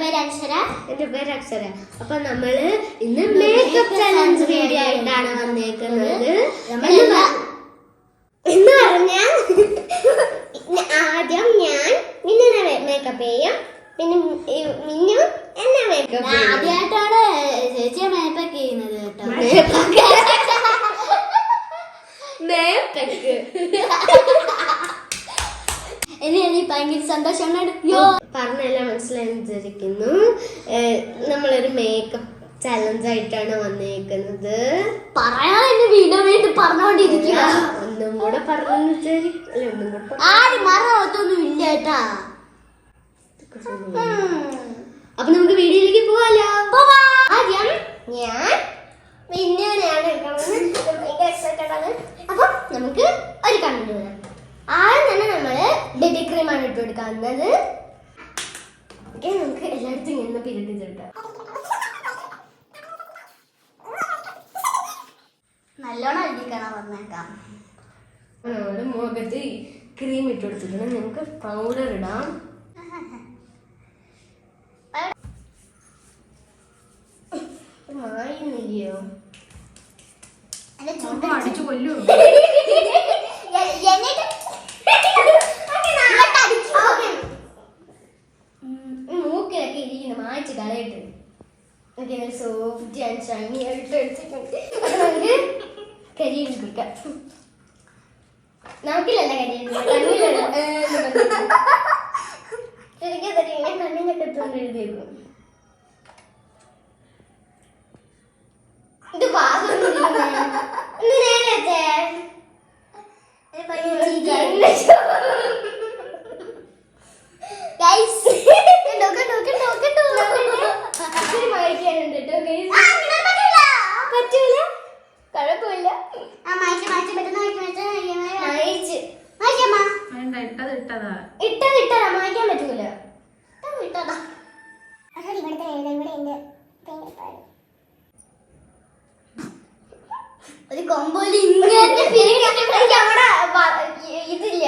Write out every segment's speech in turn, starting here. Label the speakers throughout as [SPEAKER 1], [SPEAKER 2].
[SPEAKER 1] പേര് അക്ഷര
[SPEAKER 2] എന്റെ പേര് അക്ഷര അപ്പൊ നമ്മൾ ഇന്ന് മേക്കപ്പ് ചലഞ്ച് വീഡിയോ ആയിട്ടാണ് വന്നേക്കുന്നത്. എന്ന് പറഞ്ഞാൽ ആദ്യം ഞാൻ മിന്നിനെ മേക്കപ്പ് ചെയ്യും. പിന്നെ മിന്നു എന്നെ മേക്കപ്പ്
[SPEAKER 1] ആദ്യമായിട്ടാണ് ചേച്ചിയെ മേക്കപ്പ് ചെയ്യുന്നത് കേട്ടോ.
[SPEAKER 2] മേക്കപ്പ്
[SPEAKER 1] ഇനി എനിക്ക് ഭയങ്കര സന്തോഷമാണ്.
[SPEAKER 2] പറഞ്ഞെല്ലാം മനസ്സിലായി വിചാരിക്കുന്നു. ഏഹ് നമ്മളൊരു മേക്കപ്പ് ചലഞ്ച് ആയിട്ടാണ് വന്നേക്കുന്നത്.
[SPEAKER 1] പറയാൻ എന്നെ വീണ്ടും വീണ്ടും പറഞ്ഞോണ്ടിരിക്കുക.
[SPEAKER 2] ഒന്നും കൂടെ പറഞ്ഞു അല്ല ഒന്നും കൂടെ
[SPEAKER 1] ആരും മറന്നൊന്നും ഇല്ല കേട്ടാ.
[SPEAKER 2] അപ്പൊ നമുക്ക് വീഡിയോയിലേക്ക് പോവാലോ? ആദ്യം ഞാൻ മിന്നുവിനെയാണ് അപ്പൊ നമുക്ക് ഒരു കണ്ണു വരാം ആദ്യം തന്നെ നമ്മൾ ബേബി കൊടുക്കുന്നത് ഓക്കെ നമുക്ക് എല്ലായിടത്തും ഇങ്ങനെ പിരിട്ടിട്ടെടുക്കാം
[SPEAKER 1] നല്ലോണം എഴുതിക്കണം പറഞ്ഞേക്കാം
[SPEAKER 2] നമ്മുടെ മുഖത്ത് ക്രീം ഇട്ട് കൊടുത്തിട്ടുണ്ട്. നമുക്ക് പൗഡർ ഇടാം. മായുന്നില്ലയോ
[SPEAKER 3] അടിച്ചു കൊല്ലു
[SPEAKER 2] നല്ല സോഫ്റ്റ് ആൻഡ് ഷൈനി ആയിട്ട് എടുത്തിട്ടുണ്ട് നമുക്ക് കരിയിൽ കൊടുക്കാം നമുക്കില്ലല്ല കരിയിൽ ശരിക്കും തരികെ കണ്ണിനൊക്കെ എത്തുകൊണ്ട് എഴുതിയേക്കും ഇത് പാകം നേരെ
[SPEAKER 3] ഇട്ടത്. ഇട്ടതാ
[SPEAKER 2] ഇട്ടത് ഇട്ടതാ മായ്ക്കാൻ പറ്റൂല.
[SPEAKER 1] ഒരു കൊമ്പോലി ഇങ്ങനെ
[SPEAKER 2] എനിക്ക് അവിടെ ഇതില്ല.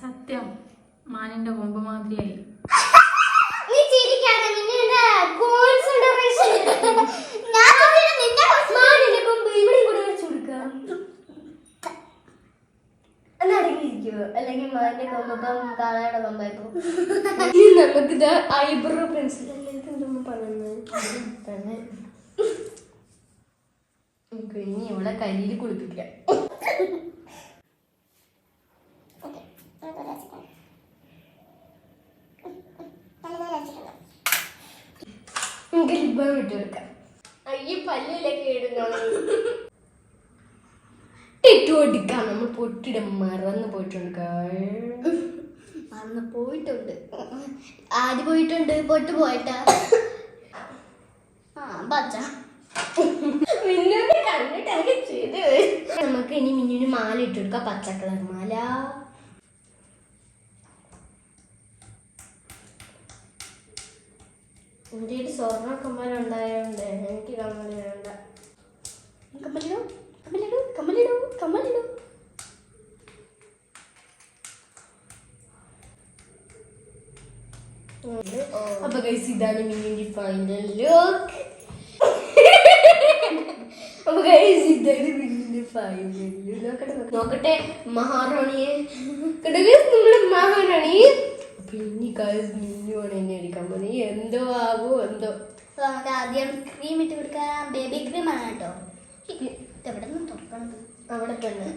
[SPEAKER 3] സത്യം. മാനിന്റെ കൊമ്പ് മാതിരിയായി
[SPEAKER 2] നീ ചിരിക്കാതെ നിന്നെ കോൺസെൻട്രേഷൻ
[SPEAKER 1] ഞാൻ നോക്കിയിട്ട് നിന്നെ
[SPEAKER 2] മാനിന്റെ കൊമ്പ് ഇവിടെ കൂടെ വെച്ച് കൊടുക്കാം എന്നടങ്ങിയിരിക്കുവോ അല്ലെങ്കിൽ മാനിന്റെ കൊമ്പ് ഇപ്പം കാളയുടെ കൊമ്പായിപ്പോ ഇനി നമുക്കിത് ഐബ്രോ പെൻസിൽ. ഇനി ഇവിടെ കരിയിൽ കുളിപ്പിക്കാം. നമുക്ക് ലിബം വിട്ട് കൊടുക്കാം. അയ്യ പല്ലിലൊക്കെ ഇടുന്നു ഇട്ട് കൊടുക്കാം. നമ്മൾ പൊട്ടിട മറന്നു പോയിട്ടുണ്ട്
[SPEAKER 1] ആദ്യം പോയിട്ടുണ്ട് പൊട്ട് പോയിട്ടാ. ആ പച്ച
[SPEAKER 2] മിന്നുവിനെ കണ്ടിട്ടൊക്കെ ചെയ്ത് നമുക്ക് ഇനി മിന്നുവിന് മാല ഇട്ട് കൊടുക്കാം പച്ച കളർ മാല. എന്റെ ഒരു സ്വർണ കമ്മലുണ്ടായോണ്ട് എനിക്ക് കമ്മൽ വേണ്ട.
[SPEAKER 1] കമ്മലിടൂ കമ്മലിടൂ കമ്മലിടൂ കമ്മലിടൂ
[SPEAKER 2] അപ്പൊ ഗൈസ് ഇതാണ് മിന്നിന്റെ ഫൈനൽ ലുക്ക് അപ്പൊ ഗൈസ് ഇതാണ് മിന്നിന്റെ ഫൈനൽ നോക്കട്ടെ നോക്കട്ടെ മഹാറാണിയെ നമ്മുടെ മഹാറാണി പിന്നെ ഗൈസ് മിന്നുവാണ് എന്നെ അടിക്കാൻ പോകുന്നത് എന്തോ ആവോ എന്തോ
[SPEAKER 1] നമുക്ക് ആദ്യം ക്രീം ഇട്ട് കൊടുക്കാം ബേബി ക്രീം ആണ് കേട്ടോ എവിടെ നിന്ന് തുറക്കണത്
[SPEAKER 2] അവിടെ തന്നെ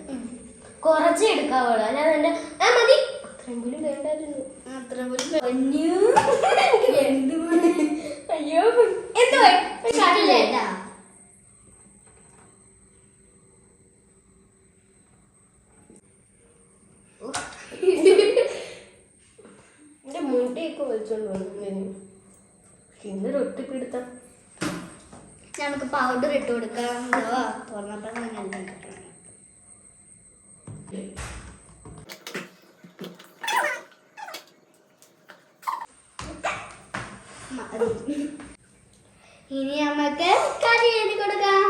[SPEAKER 2] കുറച്ച് എടുക്കാവുള്ളൂ അല്ലാതെ എന്റെ ആ മതി പോലും വേണ്ടായിരുന്നു.
[SPEAKER 1] അത്ര പോലും പൊന്നു.
[SPEAKER 2] എന്ത് അയ്യോ. എന്തോ
[SPEAKER 1] കണ്ടില്ലേ ഏട്ടാ?
[SPEAKER 2] എന്റെ മുട്ടയൊക്കെ വലിച്ചോണ്ട് വന്നു ഇന്നൊരു ഒട്ടിപ്പിടുത്താം.
[SPEAKER 1] നമുക്ക് പൗഡർ ഇട്ട് കൊടുക്കാം. തുറന്നപ്പോൾ ഇനി നമുക്ക് കറി എഴുതി കൊടുക്കാം.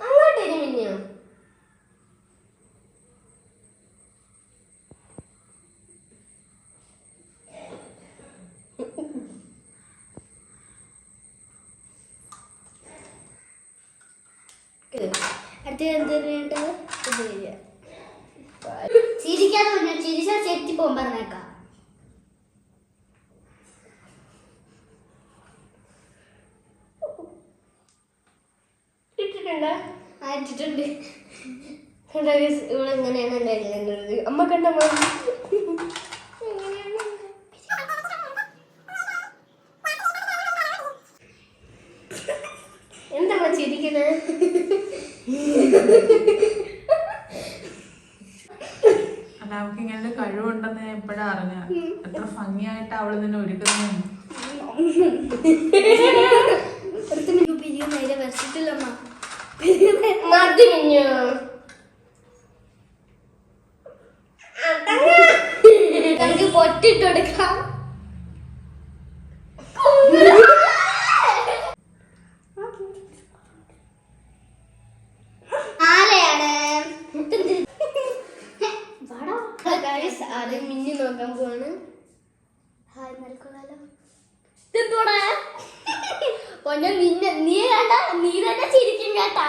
[SPEAKER 2] അങ്ങോട്ട് മിന്നോ. അടുത്ത എന്ത് ഇത് ചെയ്യുക ചിരിക്കാതെ പറഞ്ഞ ചിരിച്ചാൽ ചെത്തി പോകാൻ പറഞ്ഞേക്കാം. ഇട്ടിട്ടുണ്ടോ? ആ ഇട്ടിട്ടുണ്ട്? ഇവിടെ ഇങ്ങനെയാണ് എന്റെ അമ്മ കണ്ട മതി എന്താ ചിരിക്കുന്നത്
[SPEAKER 3] അല്ല അവൾക്ക് ഇങ്ങനെ ഒരു കഴിവുണ്ടെന്ന് ഞാൻ എപ്പോഴാ അറിഞ്ഞ എത്ര ഭംഗിയായിട്ട് അവൾ നിന്നെ ഒരുക്കുന്നു.
[SPEAKER 1] നമുക്ക് പൊട്ടിട്ട് കൊടുക്കാം
[SPEAKER 2] ആരെയാണ്
[SPEAKER 1] ഗൈസ്
[SPEAKER 2] മിന്നി നോക്കാൻ പോവാണ്.
[SPEAKER 1] ഹായ് മരിക്കൊള്ളാലോ
[SPEAKER 2] ഇതെന്തോടാ? പൊന്നെ മിന്ന നീ വേണ്ട നീ തന്നെ ചിരിക്കും കേട്ടാ.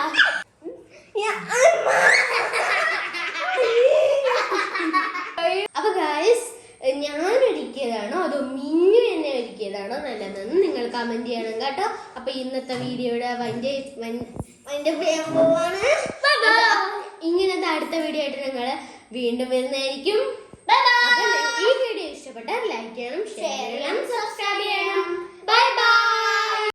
[SPEAKER 2] അപ്പൊ ഗായ്സ് ഞാൻ ഒരുക്കിയതാണോ അതോ മിന്നു എന്നെ ഒരുക്കിയതാണോ നല്ലതെന്ന് നിങ്ങൾ കമന്റ് ചെയ്യണം കേട്ടോ. അപ്പൊ ഇന്നത്തെ വീഡിയോയുടെ വൈന്റെ വൈന്റെ പോവാണ്. ഇങ്ങനത്തെ അടുത്ത വീഡിയോ ആയിട്ട് ഞങ്ങൾ വീണ്ടും വരുന്നതായിരിക്കും. ഈ വീഡിയോ ഇഷ്ടപ്പെട്ടാൽ ലൈക്ക് ചെയ്യണം ഷെയർ ചെയ്യണം സബ്സ്ക്രൈബ് ചെയ്യണം.